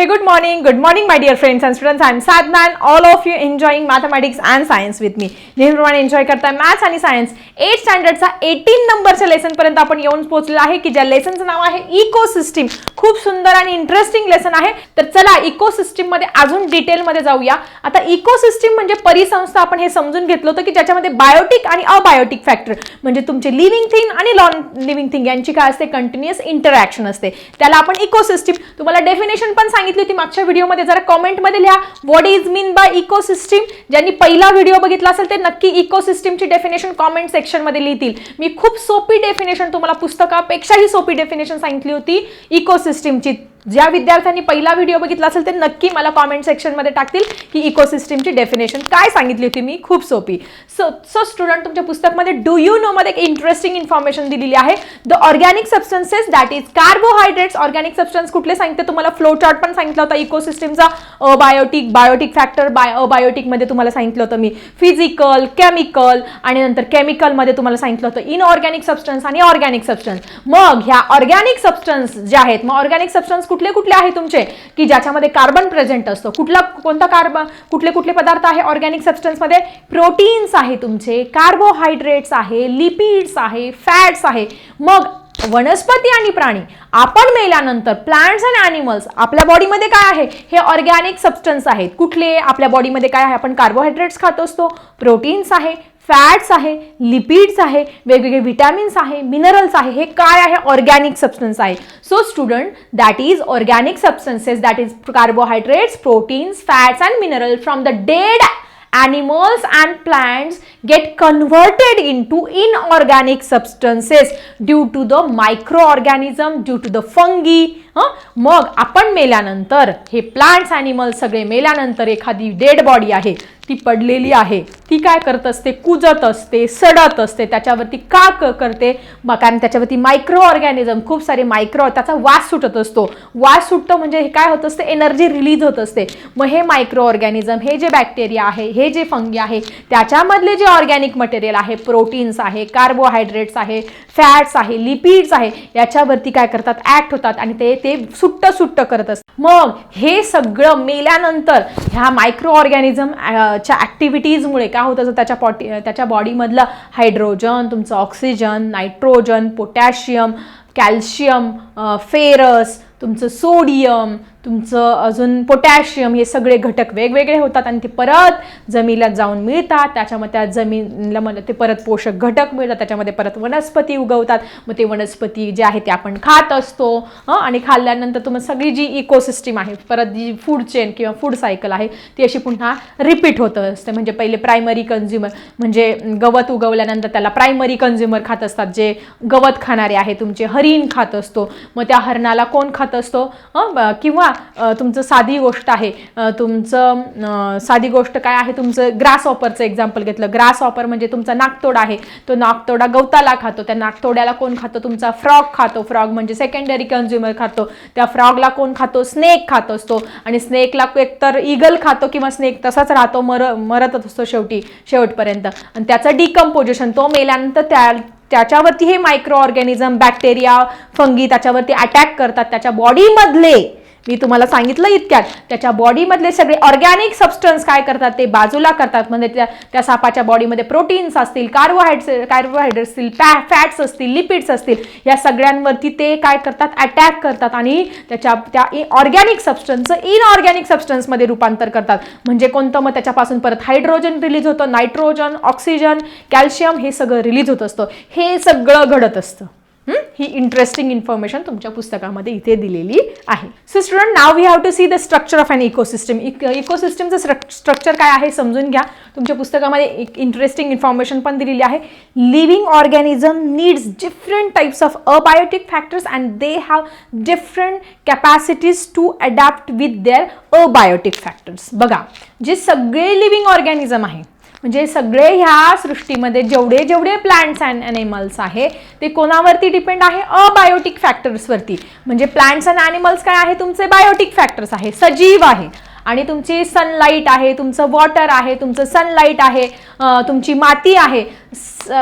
Hey, good morning. Good morning, my dear friends and students. I'm Sadna and all of you enjoying mathematics and science with me. नेहमीप्रमाणे enjoy करताय maths आणि science eight स्टँडर्डचा eighteen नंबरच्या lesson पर्यंत आपण येऊन पोहोचलेला आहे की ज्या लेसनचं नाव आहे इको सिस्टीम खूप सुंदर आणि इंटरेस्टिंग लेसन आहे. तर चला इको मध्ये अजून डिटेलमध्ये जाऊया. आता इको सिस्टीम म्हणजे परिसंस्था आपण हे समजून घेतलं होतं की ज्याच्यामध्ये बायोटिक आणि अबायोटिक फॅक्टर म्हणजे तुमचे लिव्हिंग थिंग आणि नॉन लिव्हिंग थिंग यांची काय असते? कंटिन्युअस इंटरॅक्शन असते. त्याला आपण इको सिस्टीम तुम्हाला डेफिनेशन पण सांगितलं होती मागच्या व्हिडिओमध्ये. जरा कॉमेंटमध्ये लिहा what is mean by ecosystem ज्यांनी पहिला व्हिडिओ बघितला असेल ते नक्की इको सिस्टीमची डेफिनेशन कॉमेंट सेक्शनमध्ये लिहितील. मी खूप सोपी डेफिनेशन तुम्हाला पुस्तकापेक्षाही सोपी डेफिनेशन सांगितली होती इकोसिस्टीमची ज्या विद्यार्थ्यांनी पहिला व्हिडिओ बघितला असेल ते नक्की मला कॉमेंट सेक्शनमध्ये टाकतील की इकोसिस्टीमची डेफिनेशन काय सांगितली होती मी. खूप सोपी. सो सो स्टुडंट तुमच्या पुस्तकमध्ये डू यू नो मध्ये एक इंटरेस्टिंग इन्फॉर्मेशन दिलेली आहे. The organic substances that is carbohydrates organic substance कुठले सांगितले? तुम्हाला फ्लो चार्ट पण सांगितला होता इकोसिस्टीमचा अबायोटिक बायोटिक फॅक्टर बाय अबायोटिकमध्ये तुम्हाला सांगितलं होतं मी. फिजिकल केमिकल आणि नंतर केमिकलमध्ये तुम्हाला सांगितलं होतं इनऑर्गॅनिक सबस्टन्स आणि ऑर्गॅनिक सबस्टन्स मग ह्या ऑर्गॅनिक सबस्टन्स जे आहेत मग ऑर्गॅनिक सबस्टन्स कुठले कुठले आहे तुमचे की ज्याच्यामध्ये कार्बन प्रेझेंट असतो? कुठला कोणता कार्बन कुठले कुठले पदार्थ आहे ऑर्गॅनिक सबस्टन्समध्ये प्रोटीन्स आहे तुमचे कार्बोहायड्रेट्स आहे लिपिड्स आहे फॅट्स आहे. मग वनस्पती आणि प्राणी आपण मेल्यानंतर प्लांट्स अँड ॲनिमल्स आपल्या बॉडीमध्ये काय आहे? हे ऑर्गॅनिक सबस्टन्स आहेत. कुठले आपल्या बॉडीमध्ये काय आहे? आपण कार्बोहायड्रेट्स खात असतो. प्रोटीन्स आहे. फॅट्स आहे लिपिड्स आहे वेगवेगळे विटॅमिन्स आहे मिनरल्स आहे हे काय आहे? ऑर्गॅनिक सबस्टन्स आहे. So student that is organic substances that is carbohydrates proteins fats and mineral from the dead animals and plants get converted into inorganic substances due to the microorganism due to the fungi हं? मग आपण मेल्यानंतर हे plants animals सगळे मेल्यानंतर एखादी dead body आहे ती पडलेली आहे. ती काय करत असते? कुजत असते सडत असते. त्याच्यावरती का क- करते? मग कारण त्याच्यावरती मायक्रो ऑर्गॅनिझम खूप सारे मायक्रो त्याचा वास सुटत असतो. वास सुटतो म्हणजे हे काय होत असते? एनर्जी रिलीज होत असते. मग हे मायक्रो ऑर्गॅनिझम हे जे बॅक्टेरिया आहे हे जे फंगी आहे त्याच्यामधले जे ऑर्गॅनिक मटेरियल आहे प्रोटीन्स आहे कार्बोहायड्रेट्स आहे फॅट्स आहे लिपिड्स आहे याच्यावरती काय करतात? ॲक्ट होतात आणि ते ते सुट्ट सुट्ट करत असतात. मग हे सगळं मेल्यानंतर ह्या मायक्रो ऑर्गॅनिझम च्या ॲक्टिव्हिटीजमुळे काय होतं तर त्याच्या पॉटी त्याच्या बॉडीमधलं हायड्रोजन तुमचं oxygen nitrogen potassium calcium ferrous तुमचं सोडियम तुमचं अजून पोटॅशियम हे सगळे घटक वेगवेगळे होतात आणि ते परत जमिनीला जाऊन मिळतात. त्याच्यामध्ये त्या जमिनीला मला ते परत पोषक घटक मिळतात. त्याच्यामध्ये परत वनस्पती उगवतात. मग ते वनस्पती जे आहे ते आपण खात असतो. हं? आणि खाल्ल्यानंतर तुम्हाला सगळी जी इकोसिस्टीम आहे परत जी फूड चेन किंवा फूड सायकल आहे ती अशी पुन्हा रिपीट होत असते. म्हणजे पहिले प्रायमरी कन्झ्युमर म्हणजे गवत उगवल्यानंतर त्याला प्रायमरी कन्झ्युमर खात असतात. जे गवत खाणारे आहे तुमचे हरिण खात असतो. मग त्या हरणाला कोण खात असतो? हं? ब- किंवा तुमचं साधी गोष्ट आहे. तुमचं साधी गोष्ट काय आहे? तुमचं ग्रास ऑपरचं एक्झाम्पल घेतलं. ग्रास ऑपर म्हणजे तुमचा नागतोडा आहे. तो नागतोडा गवताला खातो. त्या नागतोड्याला कोण खातो? तुमचा फ्रॉग खातो. फ्रॉग म्हणजे सेकंडरी कन्झ्युमर खातो. त्या फ्रॉगला कोण खातो? स्नेक खात असतो. आणि स्नेकला एकतर इगल खातो किंवा स्नेक तसाच राहतो. मर मरतच असतो शेवटी शेवटपर्यंत. आणि त्याचं डिकम्पोजिशन तो मेल्यानंतर त्या त्याच्यावरती हे मायक्रो ऑर्गॅनिझम बॅक्टेरिया फंगी त्याच्यावरती अटॅक करतात. त्याच्या बॉडीमधले मी तुम्हाला सांगितलं इतक्यात. त्याच्या बॉडीमधले सगळे ऑर्गॅनिक सबस्टन्स काय करतात ते बाजूला करतात. म्हणजे त्या त्या सापाच्या बॉडीमध्ये प्रोटीन्स असतील कार्बोहायड्रेट्स कार्बोहायड्रेट्स असतील फॅट्स असतील लिपिड्स असतील या सगळ्यांवरती ते काय करतात? अटॅक करतात आणि त्याच्या त्या ऑर्गॅनिक सबस्टन्सचं इनऑर्गॅनिक सबस्टन्समध्ये रूपांतर करतात. म्हणजे कोणतं? मग त्याच्यापासून परत हायड्रोजन रिलीज होतं नायट्रोजन ऑक्सिजन कॅल्शियम हे सगळं रिलीज होत असतं. हे सगळं घडत असतं. ही? इंटरेस्टिंग इन्फॉर्मेशन तुमच्या पुस्तकामध्ये इथे दिलेली आहे. So student now we have to see the structure of an ecosystem इकोसिस्टमचं structure काय आहे समजून घ्या. तुमच्या पुस्तकामध्ये एक इंटरेस्टिंग इन्फॉर्मेशन पण दिलेली आहे. Living organism needs different types of abiotic factors and they have different capacities to adapt with their abiotic factors बघा जे सगळे लिव्हिंग ऑर्गॅनिझम आहे म्हणजे सगळे ह्या सृष्टीमध्ये जेवढे जेवढे प्लांट्स अँड ॲनिमल्स आहे ते कोणावरती डिपेंड आहे? अबायोटिक फॅक्टर्सवरती म्हणजे प्लांट्स अँड ॲनिमल्स काय आहे? तुमचे बायोटिक फॅक्टर्स आहे. सजीव आहे. आणि तुमची सनलाईट आहे तुमचं वॉटर आहे तुमचं सनलाईट आहे. तुमची माती आहे स-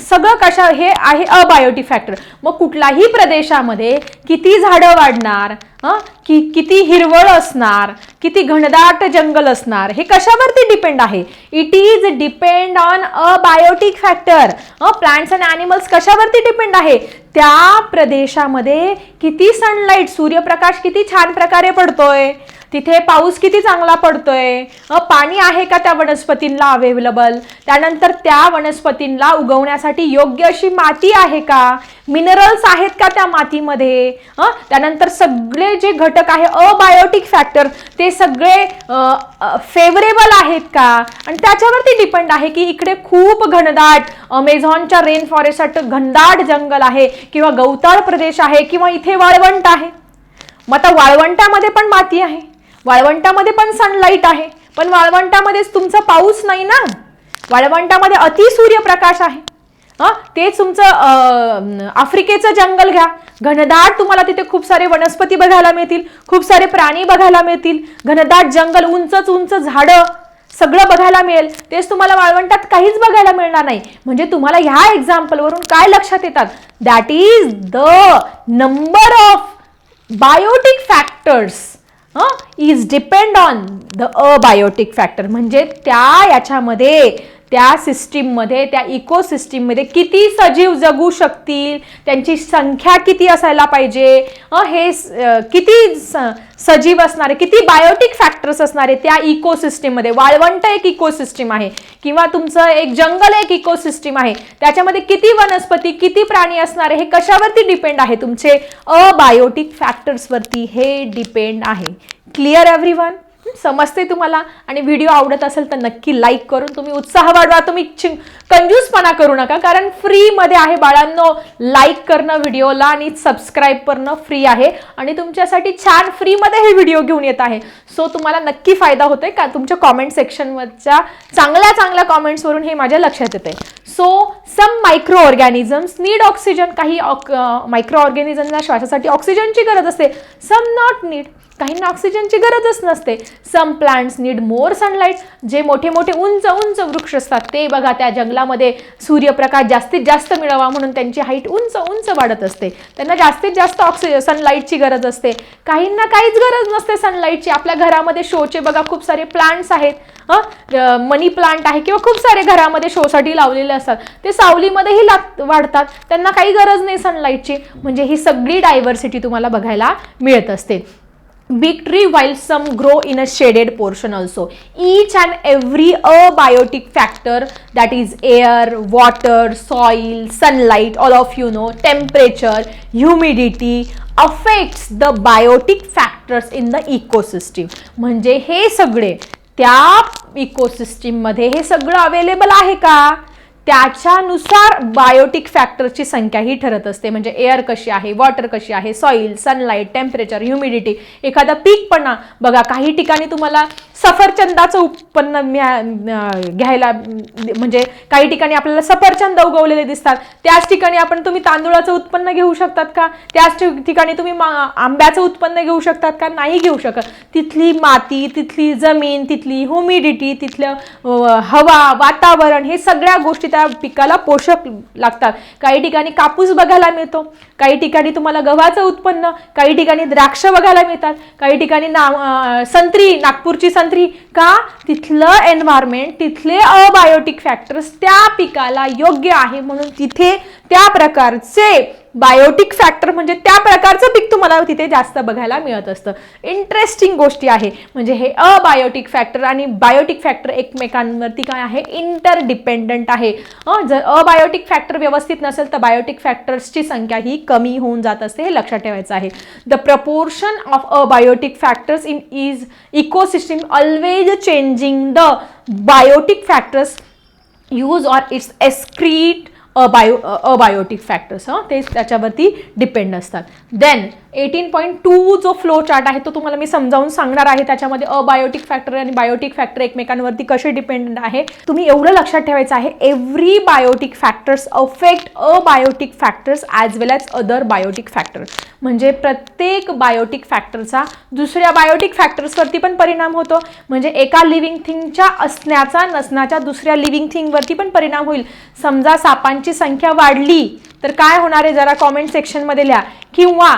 सगळं कशा हे आहे अबायोटिक फॅक्टर मग कुठल्याही प्रदेशामध्ये किती झाडं वाढणार हं? कि किती हिरवळ असणार किती घनदाट जंगल असणार हे कशावरती डिपेंड आहे? It is depend on a biotic factor plants and animals कशावरती depend आहे? त्या प्रदेशामध्ये किती सनलाईट सूर्यप्रकाश किती छान प्रकारे पडतोय तिथे पाऊस किती चांगला पडतोय पाणी आहे का त्या वनस्पतींना अवेलेबल त्यानंतर त्या वनस्पतींना उगवण्यासाठी योग्य अशी माती आहे का? मिनरल्स आहेत का त्या मातीमध्ये? त्यानंतर सगळे जे घटक आहे अबायोटिक फॅक्टर ते सगळे फेवरेबल आहेत का? आणि त्याच्यावरती डिपेंड आहे की इकडे खूप घनदाट अमेझॉनच्या रेन फॉरेस्ट घनदाट जंगल आहे किंवा गवताळ प्रदेश आहे किंवा इथे वाळवंट आहे. मग आता वाळवंटामध्ये पण माती आहे. वाळवंटामध्ये पण सनलाईट आहे. पण वाळवंटामध्येच तुमचा पाऊस नाही ना? वाळवंटामध्ये अति सूर्यप्रकाश आहे. हां? तेच तुमचं आफ्रिकेचं जंगल घ्या. घनदाट तुम्हाला तिथे खूप सारे वनस्पती बघायला मिळतील खूप सारे प्राणी बघायला मिळतील. घनदाट जंगल उंचच उंच झाडं सगळं बघायला मिळेल. तेच तुम्हाला वाळवंटात काहीच बघायला मिळणार नाही. म्हणजे तुम्हाला ह्या एक्झाम्पलवरून काय लक्षात येतात? That is the number of biotic factors is depend on the abiotic factor म्हणजे त्या याच्यामध्ये त्या सिस्टीममध्ये त्या इकोसिस्टीममध्ये किती सजीव जगू शकतील? त्यांची संख्या किती असायला पाहिजे? हे किती स- सजीव असणारे किती बायोटिक फॅक्टर्स असणारे त्या इकोसिस्टीममध्ये? वाळवंट एक इकोसिस्टीम आहे किंवा तुमचं एक जंगल एक इकोसिस्टीम आहे. त्याच्यामध्ये किती वनस्पती किती प्राणी असणारे हे कशावरती डिपेंड आहे? तुमचे अबायोटिक फॅक्टर्सवरती हे डिपेंड आहे. क्लिअर एव्हरी वन समजते तुम्हाला. आणि व्हिडिओ आवडत असेल तर नक्की लाईक करून तुम्ही उत्साह वाढवा. तुम्ही चिं- कंजूसपणा करू नका कारण फ्रीमध्ये आहे बाळांनो लाईक करणं व्हिडिओला आणि सबस्क्राईब करणं फ्री आहे. आणि तुमच्यासाठी छान फ्रीमध्ये हे व्हिडिओ घेऊन येत आहे. सो तुम्हाला नक्की फायदा होतोय. का तुमच्या कॉमेंट सेक्शनवरच्या चांगल्या चांगल्या कॉमेंट्सवरून हे माझ्या लक्षात येते so some micro organisms need oxygen काही मायक्रो ऑर्गॅनिझमला श्वासासाठी ऑक्सिजनची गरज असते. सम नॉट नीड काहींना ऑक्सिजनची गरजच नसते. Some plants need more sunlight जे मोठे मोठे उंच उंच वृक्ष असतात ते बघा त्या जंगला जंगलामध्ये सूर्यप्रकाश जास्तीत जास्त मिळावा म्हणून त्यांची हाईट उंच उंच वाढत असते. त्यांना जास्तीत जास्त ऑक्सिजन सनलाईटची गरज असते. काहींना काहीच गरज नसते सनलाईटची आपल्या घरामध्ये शोचे बघा खूप सारे प्लांट्स आहेत. मनी प्लांट आहे किंवा खूप सारे घरामध्ये शोसाठी लावलेले असतात. ते सावलीमध्येही लाग वाढतात. त्यांना काही गरज नाही सनलाईटची म्हणजे ही सगळी डायव्हर्सिटी तुम्हाला बघायला मिळत असते. Big tree while some grow in a shaded portion also each and every abiotic factor that is air water soil sunlight all of you know temperature humidity affects the biotic factors in the ecosystem म्हणजे हे सगळे त्या इकोसिस्टीममध्ये हे सगळं available आहे का त्याच्यानुसार Biotique फॅक्टरची संख्या ही ठरत असते. म्हणजे एअर कशी आहे वॉटर कशी आहे सॉईल सनलाईट टेम्परेचर ह्युमिडिटी एखादा पीकपणा बघा काही ठिकाणी तुम्हाला सफरचंदाचं उत्पन्न मिळा- घ्यायला म्हणजे काही ठिकाणी आपल्याला सफरचंद उगवलेले दिसतात. त्याच ठिकाणी आपण तुम्ही तांदूळाचं उत्पन्न घेऊ शकतात का? त्याच ठि- ठिकाणी तुम्ही मा- आंब्याचं उत्पन्न घेऊ शकतात का? नाही घेऊ शकत. तिथली माती तिथली जमीन तिथली ह्युमिडिटी तिथलं हवा वातावरण हे सगळ्या गोष्टी त्या पिकाला पोषक लागतात. काही ठिकाणी कापूस बघायला मिळतो. काही ठिकाणी तुम्हाला गव्हाचं उत्पन्न काही ठिकाणी द्राक्ष बघायला मिळतात. काही ठिकाणी ना संत्री नागपूरची संत्री का? तिथलं एन्व्हायरमेंट तिथले अबायोटिक फॅक्टर्स त्या पिकाला योग्य आहे म्हणून तिथे त्या प्रकारचे बायोटिक फॅक्टर म्हणजे त्या प्रकारचं पीक तुम्हाला तिथे जास्त बघायला मिळत असतं. इंटरेस्टिंग गोष्टी आहे. म्हणजे हे अबायोटिक फॅक्टर आणि बायोटिक फॅक्टर एकमेकांवरती काय आहे? इंटर डिपेंडंट आहे जर अबायोटिक फॅक्टर व्यवस्थित नसेल तर बायोटिक फॅक्टर्सची संख्या ही कमी होऊन जात असते हे लक्षात ठेवायचं आहे. The proportion of abiotic factors in is ecosystem always changing the biotic factors use or its excrete abio abiotic factors हां? ते त्याच्यावरती डिपेंड असतात. देन एटीन पॉईंट टू जो फ्लो चार्ट आहे तो तुम्हाला मी समजावून सांगणार आहे त्याच्यामध्ये अबायोटिक फॅक्टर आणि बायोटिक फॅक्टर एकमेकांवरती कसे डिपेंडंट आहे? तुम्ही एवढं लक्षात ठेवायचं आहे every biotic factors affect abiotic factors as well as other biotic factor म्हणजे प्रत्येक बायोटिक फॅक्टरचा दुसऱ्या बायोटिक फॅक्टर्सवरती पण परिणाम होतो. म्हणजे एका लिव्हिंग थिंगच्या असण्याचा नसण्याच्या दुसऱ्या लिव्हिंग थिंगवरती पण परिणाम होईल. समजा सापांची संख्या वाढली तर काय होणार आहे जरा कॉमेंट सेक्शनमध्ये लिहा. किंवा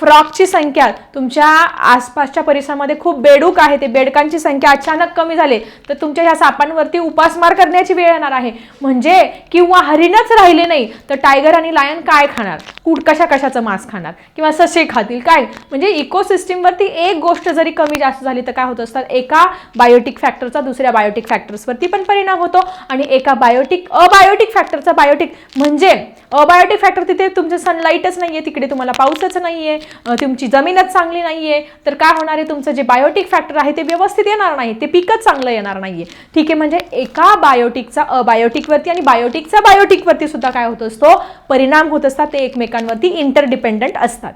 फ्रॉकची संख्या तुमच्या आसपासच्या परिसरामध्ये खूप बेडूक आहे ते बेडकांची संख्या अचानक कमी झाली तर तुमच्या ह्या सापांवरती उपासमार करण्याची वेळ येणार आहे. म्हणजे किंवा हरिणच राहिले नाही तर टायगर आणि लायन काय खाणार? कुठ कशा कशाचं मांस खाणार? किंवा ससे खातील काय? म्हणजे इकोसिस्टीमवरती एक गोष्ट जरी कमी जास्त झाली तर काय होत असतात एका बायोटिक फॅक्टरचा दुसऱ्या बायोटिक फॅक्टर्सवरती पण परिणाम होतो आणि एका बायोटिक अबायोटिक फॅक्टरचा बायोटिक म्हणजे अबायोटिक फॅक्टर तिथे तुमचं सनलाईटच नाहीये तिकडे तुम्हाला पाऊसच नाहीये आहे तुमची जमीनच चांगली नाहीये. तर काय होणार आहे तुमचं जे बायोटिक फॅक्टर आहे ते व्यवस्थित येणार नाही ते पिकच चांगलं येणार नाहीये. ठीक आहे म्हणजे एका बायोटिकचा अबायोटिकवरती आणि बायोटिकचा बायोटिकवरती सुद्धा काय होत असतो? परिणाम होत असतात ते एकमेकांवरती इंटरडिपेंडंट असतात.